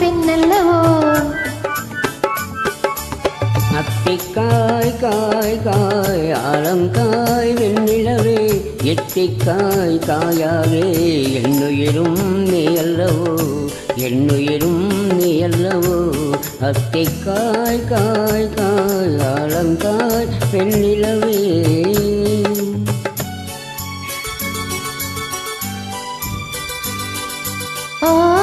பெண்ணல்லவோ அத்திக்காய் காய் காய் ஆழங்காய் வெண்ணிலவே எத்திக்காய் காயாவே என்னுயிரும் நீ அல்லவோ என்னுயிரும் நீ அல்லவோ அத்திக்காய் காய் காய் ஆழங்காய் பெண்ணிலவே Oh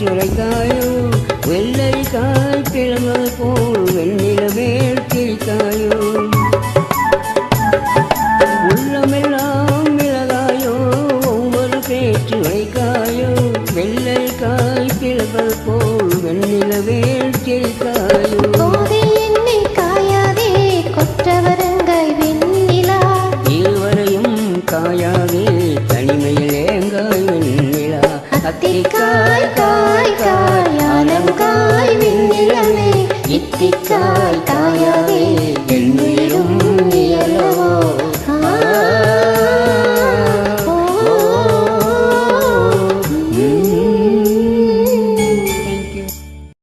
சுரைக்காயோ வெள்ளரிக்காய் கிழங்கு போல் வெண்ணிலவேல் கிழித்தாயோ? உள்ளமெல்லாம் மிளகாயோ? ஒவ்வொரு பேச்சு வைக்காயோ வெள்ளரிக்காய் கிழங்கு போல் வெண்ணிலவேல் கிழித்தாயோ? காயாதே தனிமையில் ஏங்காய் வெண்ணிலா? அத்திக்காய் காய்